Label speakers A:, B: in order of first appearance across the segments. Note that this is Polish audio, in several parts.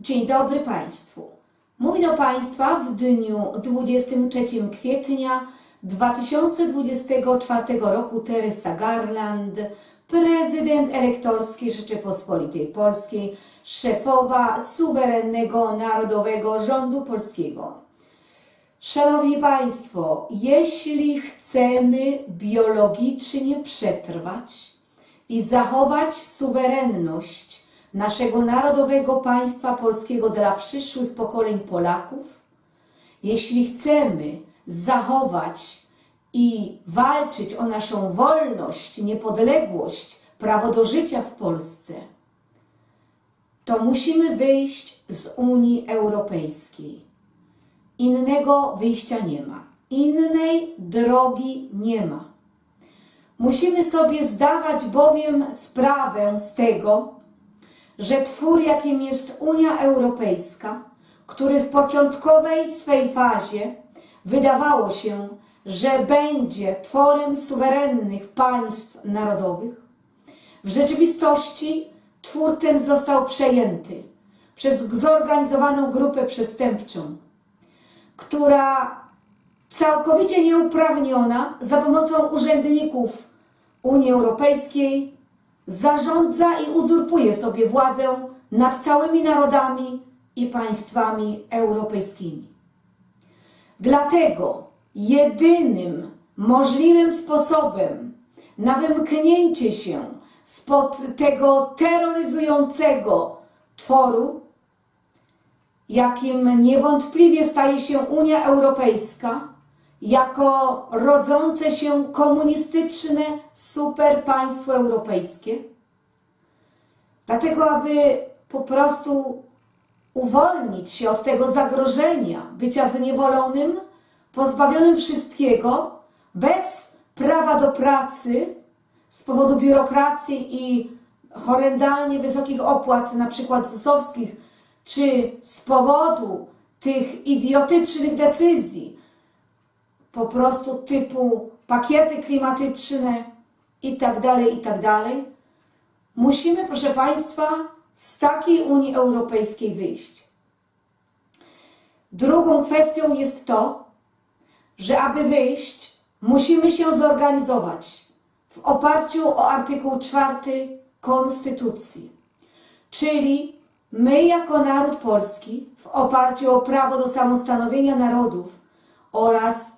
A: Dzień dobry Państwu. Mówi do Państwa w dniu 23 kwietnia 2024 roku Teresa Garland, prezydent elektorski Rzeczypospolitej Polskiej, szefowa suwerennego narodowego rządu polskiego. Szanowni Państwo, jeśli chcemy biologicznie przetrwać i zachować suwerenność naszego narodowego państwa polskiego dla przyszłych pokoleń Polaków, jeśli chcemy zachować i walczyć o naszą wolność, niepodległość, prawo do życia w Polsce, to musimy wyjść z Unii Europejskiej. Innego wyjścia nie ma. Innej drogi nie ma. Musimy sobie zdawać bowiem sprawę z tego, że twór, jakim jest Unia Europejska, który w początkowej swej fazie wydawało się, że będzie tworem suwerennych państw narodowych, w rzeczywistości twór ten został przejęty przez zorganizowaną grupę przestępczą, która całkowicie nieuprawniona za pomocą urzędników Unii Europejskiej zarządza i uzurpuje sobie władzę nad całymi narodami i państwami europejskimi. Dlatego jedynym możliwym sposobem na wymknięcie się spod tego terroryzującego tworu, jakim niewątpliwie staje się Unia Europejska, jako rodzące się komunistyczne superpaństwo europejskie. Dlatego, aby po prostu uwolnić się od tego zagrożenia bycia zniewolonym, pozbawionym wszystkiego, bez prawa do pracy z powodu biurokracji i horrendalnie wysokich opłat, na przykład ZUS-owskich, czy z powodu tych idiotycznych decyzji, po prostu typu pakiety klimatyczne i tak dalej, i tak musimy, proszę Państwa, z takiej Unii Europejskiej wyjść. Drugą kwestią jest to, że aby wyjść, musimy się zorganizować w oparciu o artykuł 4 Konstytucji. Czyli my, jako naród polski, w oparciu o prawo do samostanowienia narodów oraz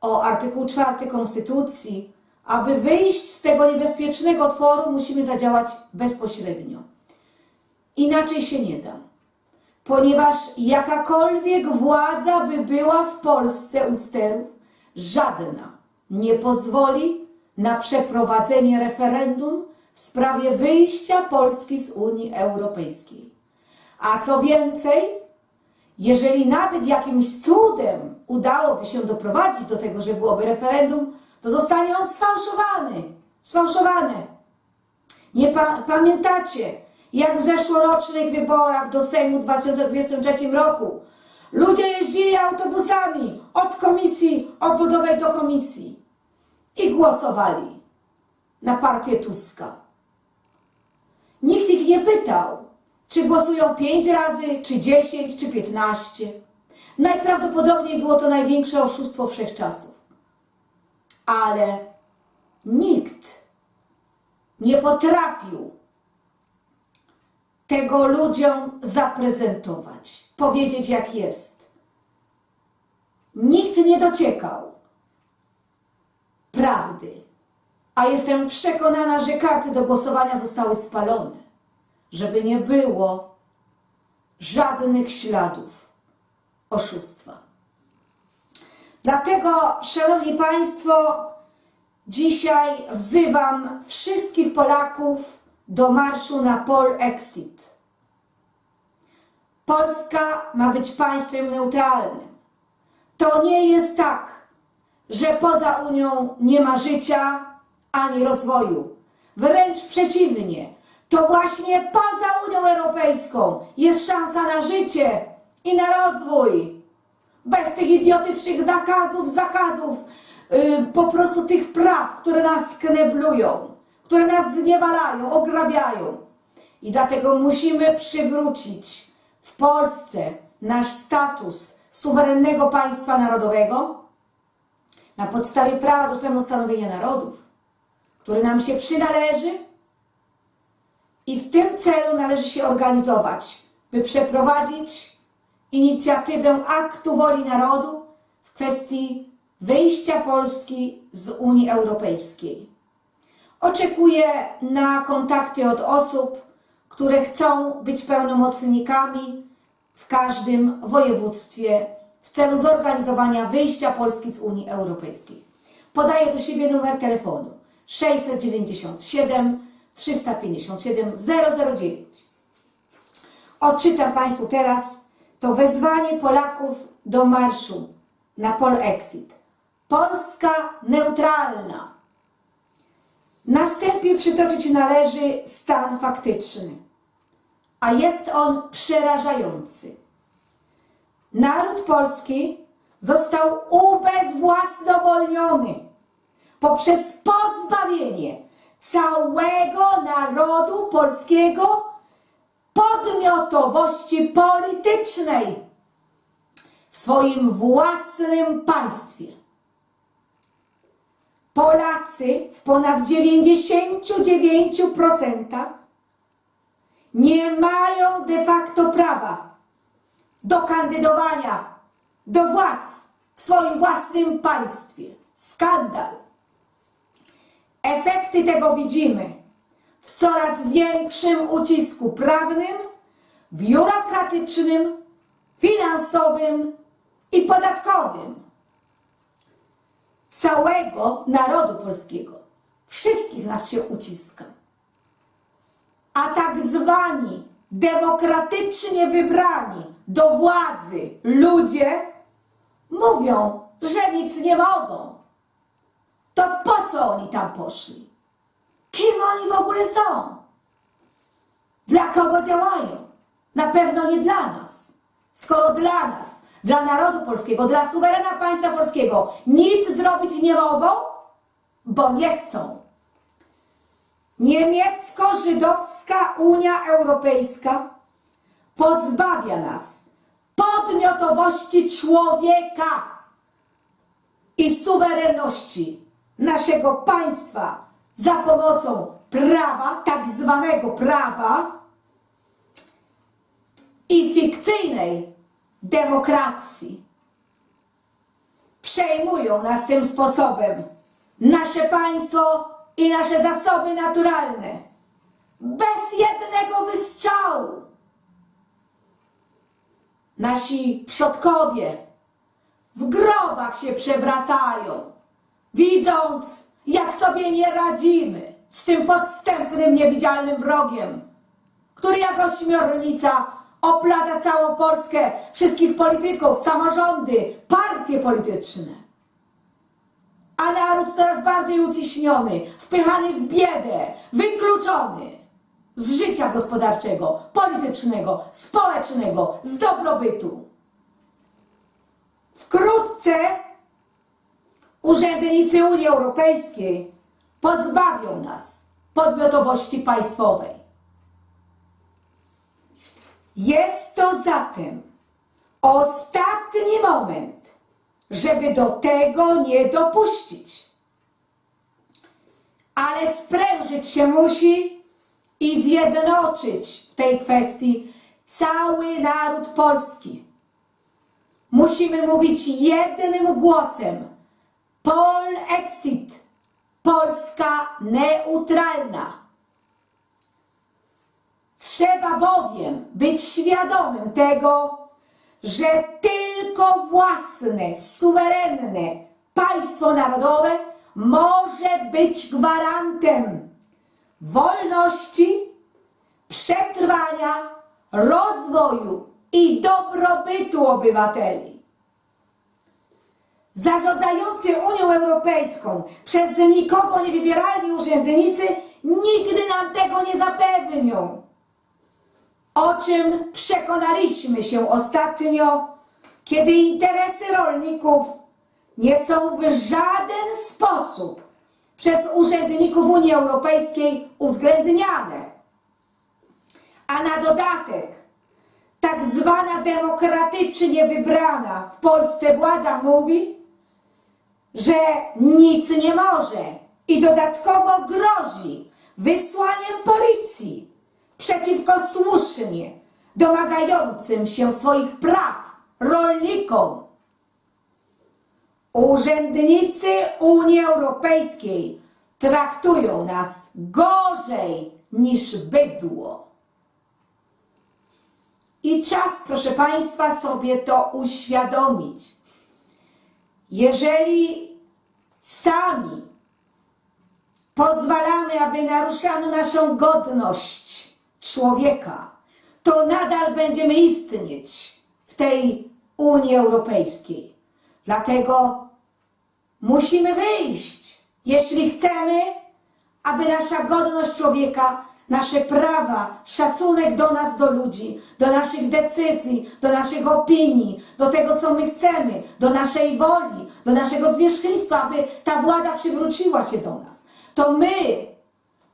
A: o artykuł 4 Konstytucji, aby wyjść z tego niebezpiecznego tworu, musimy zadziałać bezpośrednio. Inaczej się nie da, ponieważ jakakolwiek władza by była w Polsce u sterów, żadna nie pozwoli na przeprowadzenie referendum w sprawie wyjścia Polski z Unii Europejskiej. A co więcej, jeżeli nawet jakimś cudem udałoby się doprowadzić do tego, że byłoby referendum, to zostanie on sfałszowany. Sfałszowane. Nie pa pamiętacie, jak w zeszłorocznych wyborach do Sejmu w 2023 roku ludzie jeździli autobusami od komisji obwodowej do komisji i głosowali na partię Tuska. Nikt ich nie pytał, czy głosują 5 razy, czy 10, czy 15. Najprawdopodobniej było to największe oszustwo wszechczasów. Ale nikt nie potrafił tego ludziom zaprezentować, powiedzieć jak jest. Nikt nie dociekał prawdy, a jestem przekonana, że karty do głosowania zostały spalone, żeby nie było żadnych śladów oszustwa. Dlatego, Szanowni Państwo, dzisiaj wzywam wszystkich Polaków do marszu na Pol Exit. Polska ma być państwem neutralnym. To nie jest tak, że poza Unią nie ma życia ani rozwoju. Wręcz przeciwnie, to właśnie poza Unią Europejską jest szansa na życie i na rozwój. Bez tych idiotycznych nakazów, zakazów, yy, po prostu tych praw, które nas kneblują, które nas zniewalają, ograbiają. I dlatego musimy przywrócić w Polsce nasz status suwerennego państwa narodowego na podstawie prawa do samostanowienia narodów, który nam się przynależy i w tym celu należy się organizować, by przeprowadzić inicjatywę aktu woli narodu w kwestii wyjścia Polski z Unii Europejskiej. Oczekuję na kontakty od osób, które chcą być pełnomocnikami w każdym województwie w celu zorganizowania wyjścia Polski z Unii Europejskiej. Podaję do siebie numer telefonu 697 357 009. Odczytam Państwu teraz to wezwanie Polaków do marszu na Polexit. Polska neutralna. Na wstępie przytoczyć należy stan faktyczny, a jest on przerażający. Naród polski został ubezwłasnowolniony poprzez pozbawienie całego narodu polskiego podmiotowości politycznej w swoim własnym państwie. Polacy w ponad 99% nie mają de facto prawa do kandydowania do władz w swoim własnym państwie. Skandal. Efekty tego widzimy w coraz większym ucisku prawnym, biurokratycznym, finansowym i podatkowym całego narodu polskiego. Wszystkich nas się uciska. A tak zwani demokratycznie wybrani do władzy ludzie mówią, że nic nie mogą. Co oni tam poszli? Kim oni w ogóle są? Dla kogo działają? Na pewno nie dla nas. Skoro dla nas, dla narodu polskiego, dla suwerena państwa polskiego nic zrobić nie mogą, bo nie chcą. Niemiecko-żydowska Unia Europejska pozbawia nas podmiotowości człowieka i suwerenności naszego państwa za pomocą prawa, tak zwanego prawa i fikcyjnej demokracji. Przejmują nas tym sposobem nasze państwo i nasze zasoby naturalne bez jednego wystrzału. Nasi przodkowie w grobach się przewracają, widząc, jak sobie nie radzimy z tym podstępnym, niewidzialnym wrogiem, który jak ośmiornica oplata całą Polskę, wszystkich polityków, samorządy, partie polityczne. A naród coraz bardziej uciśniony, wpychany w biedę, wykluczony z życia gospodarczego, politycznego, społecznego, z dobrobytu. Wkrótce urzędnicy Unii Europejskiej pozbawią nas podmiotowości państwowej. Jest to zatem ostatni moment, żeby do tego nie dopuścić. Ale sprężyć się musi i zjednoczyć w tej kwestii cały naród polski. Musimy mówić jednym głosem. Pol exit. Polska neutralna. Trzeba bowiem być świadomym tego, że tylko własne, suwerenne państwo narodowe może być gwarantem wolności, przetrwania, rozwoju i dobrobytu obywateli. Zarządzający Unią Europejską przez nikogo nie wybierani urzędnicy nigdy nam tego nie zapewnią. O czym przekonaliśmy się ostatnio, kiedy interesy rolników nie są w żaden sposób przez urzędników Unii Europejskiej uwzględniane. A na dodatek, tak zwana demokratycznie wybrana w Polsce władza mówi, że nic nie może i dodatkowo grozi wysłaniem policji przeciwko słusznie domagającym się swoich praw rolnikom. Urzędnicy Unii Europejskiej traktują nas gorzej niż bydło. I czas, proszę Państwa, sobie to uświadomić. Jeżeli sami pozwalamy, aby naruszano naszą godność człowieka, to nadal będziemy istnieć w tej Unii Europejskiej. Dlatego musimy wyjść, jeśli chcemy, aby nasza godność człowieka, nasze prawa, szacunek do nas, do ludzi, do naszych decyzji, do naszych opinii, do tego, co my chcemy, do naszej woli, do naszego zwierzchnictwa, aby ta władza przywróciła się do nas. To my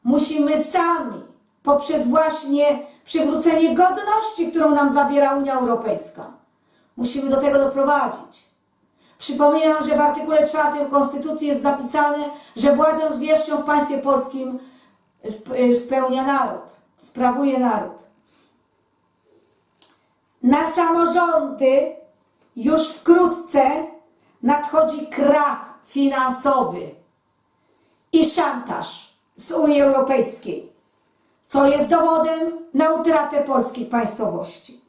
A: musimy sami, poprzez właśnie przywrócenie godności, którą nam zabiera Unia Europejska, musimy do tego doprowadzić. Przypominam, że w artykule 4 Konstytucji jest zapisane, że władzę zwierzchnią w państwie polskim spełnia naród, sprawuje naród. Na samorządy już wkrótce nadchodzi krach finansowy i szantaż z Unii Europejskiej, co jest dowodem na utratę polskiej państwowości.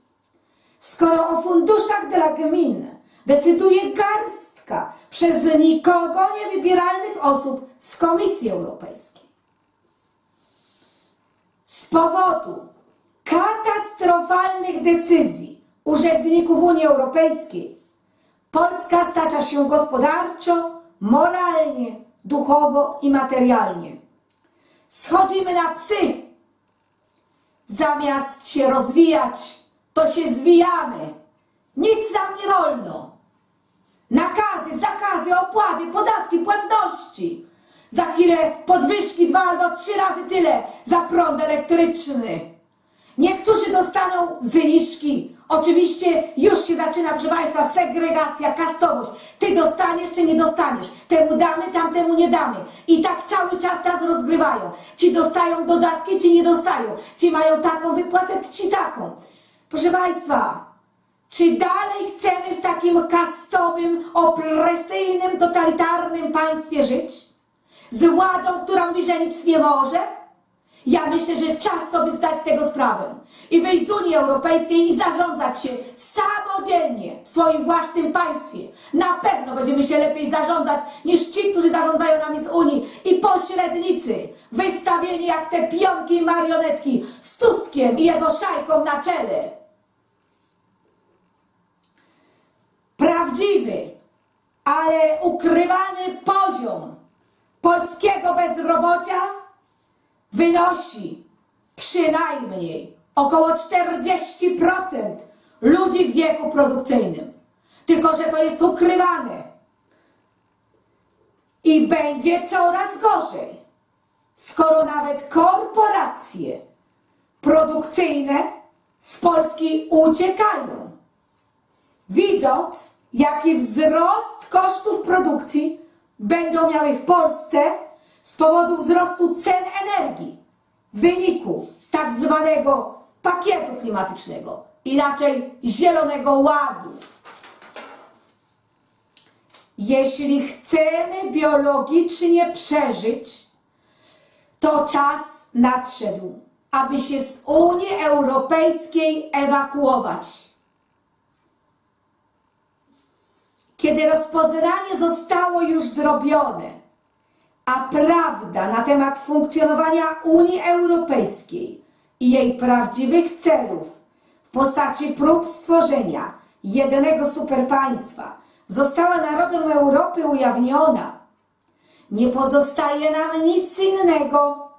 A: Skoro o funduszach dla gmin decyduje garstka przez nikogo niewybieralnych osób z Komisji Europejskiej. Z powodu katastrofalnych decyzji urzędników Unii Europejskiej Polska stacza się gospodarczo, moralnie, duchowo i materialnie. Schodzimy na psy. Zamiast się rozwijać, to się zwijamy. Nic nam nie wolno. Nakazy, zakazy, opłaty, podatki, płatności. Za chwilę podwyżki dwa albo trzy razy tyle za prąd elektryczny. Niektórzy dostaną zniżki. Oczywiście już się zaczyna, proszę Państwa, segregacja, kastowość. Ty dostaniesz czy nie dostaniesz. Temu damy, tamtemu nie damy. I tak cały czas nas rozgrywają. Ci dostają dodatki, ci nie dostają. Ci mają taką wypłatę, ci taką. Proszę Państwa, czy dalej chcemy w takim kastowym, opresyjnym, totalitarnym państwie żyć? Z władzą, która mówi, że nic nie może? Ja myślę, że czas sobie zdać z tego sprawę i wyjść z Unii Europejskiej i zarządzać się samodzielnie w swoim własnym państwie. Na pewno będziemy się lepiej zarządzać niż ci, którzy zarządzają nami z Unii i pośrednicy, wystawieni jak te pionki i marionetki z Tuskiem i jego szajką na czele. Prawdziwy, ale ukrywany poziom polskiego bezrobocia wynosi przynajmniej około 40% ludzi w wieku produkcyjnym. Tylko, że to jest ukrywane. I będzie coraz gorzej, skoro nawet korporacje produkcyjne z Polski uciekają. Widząc, jaki wzrost kosztów produkcji będą miały w Polsce z powodu wzrostu cen energii w wyniku tak zwanego pakietu klimatycznego, inaczej Zielonego Ładu. Jeśli chcemy biologicznie przeżyć, to czas nadszedł, aby się z Unii Europejskiej ewakuować. Kiedy rozpoznanie zostało już zrobione, a prawda na temat funkcjonowania Unii Europejskiej i jej prawdziwych celów w postaci prób stworzenia jednego superpaństwa została narodom Europy ujawniona, nie pozostaje nam nic innego,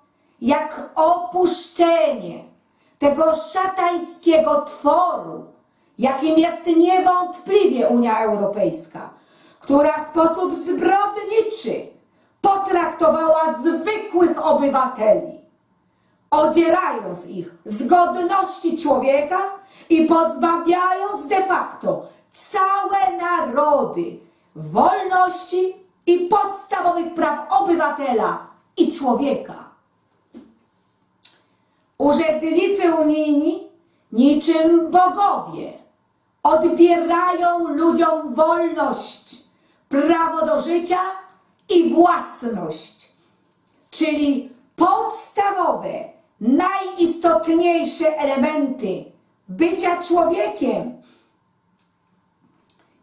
A: jak opuszczenie tego szatańskiego tworu, jakim jest niewątpliwie Unia Europejska, która w sposób zbrodniczy potraktowała zwykłych obywateli, odzierając ich z godności człowieka i pozbawiając de facto całe narody wolności i podstawowych praw obywatela i człowieka. Urzędnicy unijni, niczym bogowie, odbierają ludziom wolność, prawo do życia i własność, czyli podstawowe, najistotniejsze elementy bycia człowiekiem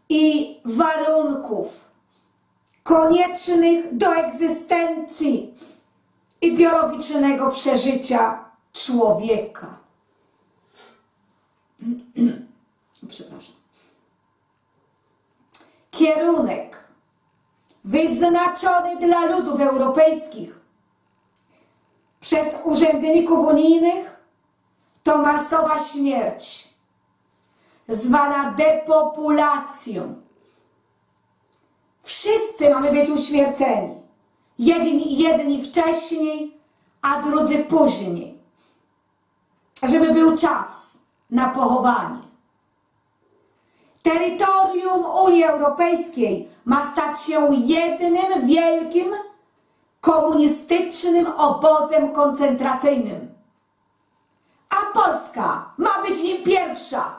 A: i warunków koniecznych do egzystencji i biologicznego przeżycia człowieka. Kierunek wyznaczony dla ludów europejskich przez urzędników unijnych to masowa śmierć, zwana depopulacją. Wszyscy mamy być uśmierceni. Jedni, jedni wcześniej, a drudzy później. Żeby był czas na pochowanie. Terytorium Unii Europejskiej ma stać się jednym wielkim komunistycznym obozem koncentracyjnym. A Polska ma być nim pierwsza.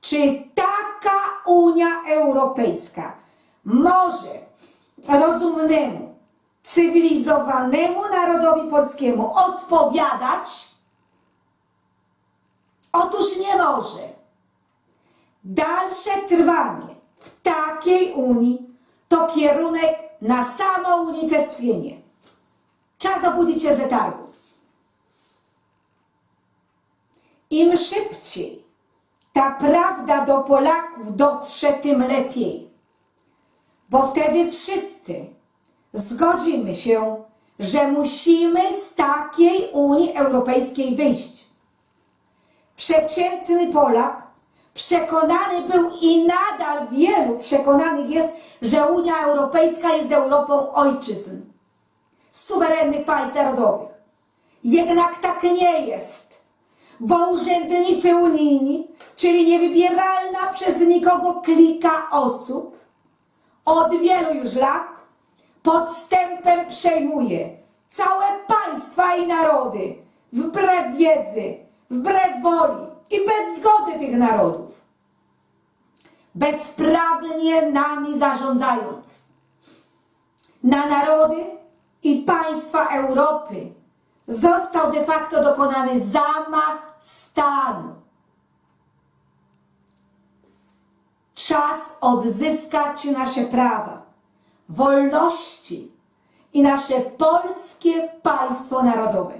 A: Czy taka Unia Europejska może rozumnemu, cywilizowanemu narodowi polskiemu odpowiadać? Otóż nie może. Dalsze trwanie w takiej Unii to kierunek na samo unicestwienie. Czas obudzić się z letargu. Im szybciej ta prawda do Polaków dotrze, tym lepiej. Bo wtedy wszyscy zgodzimy się, że musimy z takiej Unii Europejskiej wyjść. Przeciętny Polak przekonany był i nadal wielu przekonanych jest, że Unia Europejska jest Europą ojczyzn, suwerennych państw narodowych. Jednak tak nie jest, bo urzędnicy unijni, czyli niewybieralna przez nikogo klika osób, od wielu już lat podstępem przejmuje całe państwa i narody, wbrew wiedzy, wbrew woli i bez zgody tych narodów. Bezprawnie nami zarządzając. Na narody i państwa Europy został de facto dokonany zamach stanu. Czas odzyskać nasze prawa, wolności i nasze polskie państwo narodowe.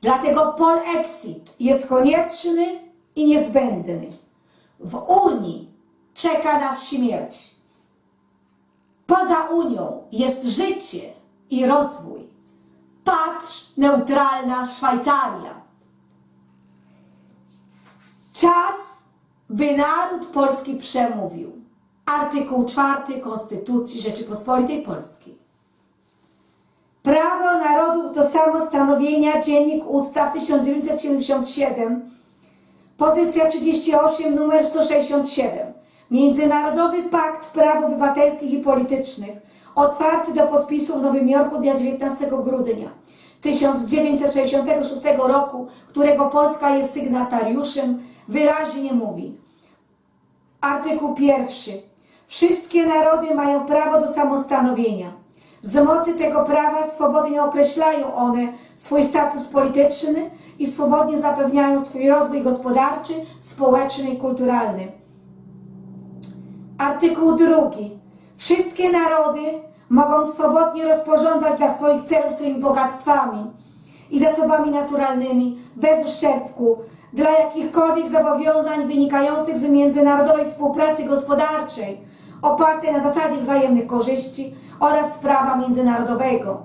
A: Dlatego polexit jest konieczny i niezbędny. W Unii czeka nas śmierć. Poza Unią jest życie i rozwój. Patrz, neutralna Szwajcaria. Czas, by naród polski przemówił. Artykuł 4 Konstytucji Rzeczypospolitej Polskiej. Prawo narodów do samostanowienia, Dziennik Ustaw 1977, pozycja 38, numer 167. Międzynarodowy Pakt Praw Obywatelskich i Politycznych, otwarty do podpisu w Nowym Jorku dnia 19 grudnia 1966 roku, którego Polska jest sygnatariuszem, wyraźnie mówi. Artykuł pierwszy. Wszystkie narody mają prawo do samostanowienia. Z mocy tego prawa swobodnie określają one swój status polityczny i swobodnie zapewniają swój rozwój gospodarczy, społeczny i kulturalny. Artykuł drugi. Wszystkie narody mogą swobodnie rozporządzać dla swoich celów swoimi bogactwami i zasobami naturalnymi bez uszczerbku dla jakichkolwiek zobowiązań wynikających z międzynarodowej współpracy gospodarczej opartej na zasadzie wzajemnych korzyści oraz prawa międzynarodowego.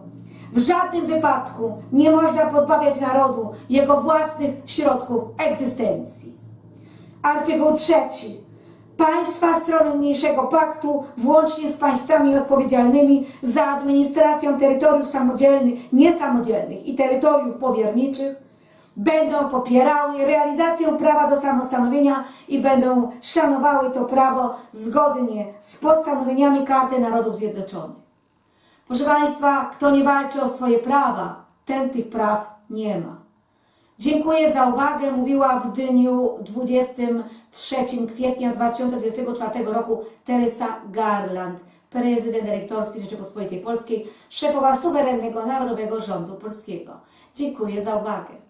A: W żadnym wypadku nie można pozbawiać narodu jego własnych środków egzystencji. Artykuł trzeci. Państwa strony mniejszego paktu, włącznie z państwami odpowiedzialnymi za administrację terytoriów samodzielnych, niesamodzielnych i terytoriów powierniczych, będą popierały realizację prawa do samostanowienia i będą szanowały to prawo zgodnie z postanowieniami Karty Narodów Zjednoczonych. Proszę Państwa, kto nie walczy o swoje prawa, ten tych praw nie ma. Dziękuję za uwagę. Mówiła w dniu 23 kwietnia 2024 roku Teresa Garland, prezydent elektorski Rzeczypospolitej Polskiej, szefowa suwerennego narodowego rządu polskiego. Dziękuję za uwagę.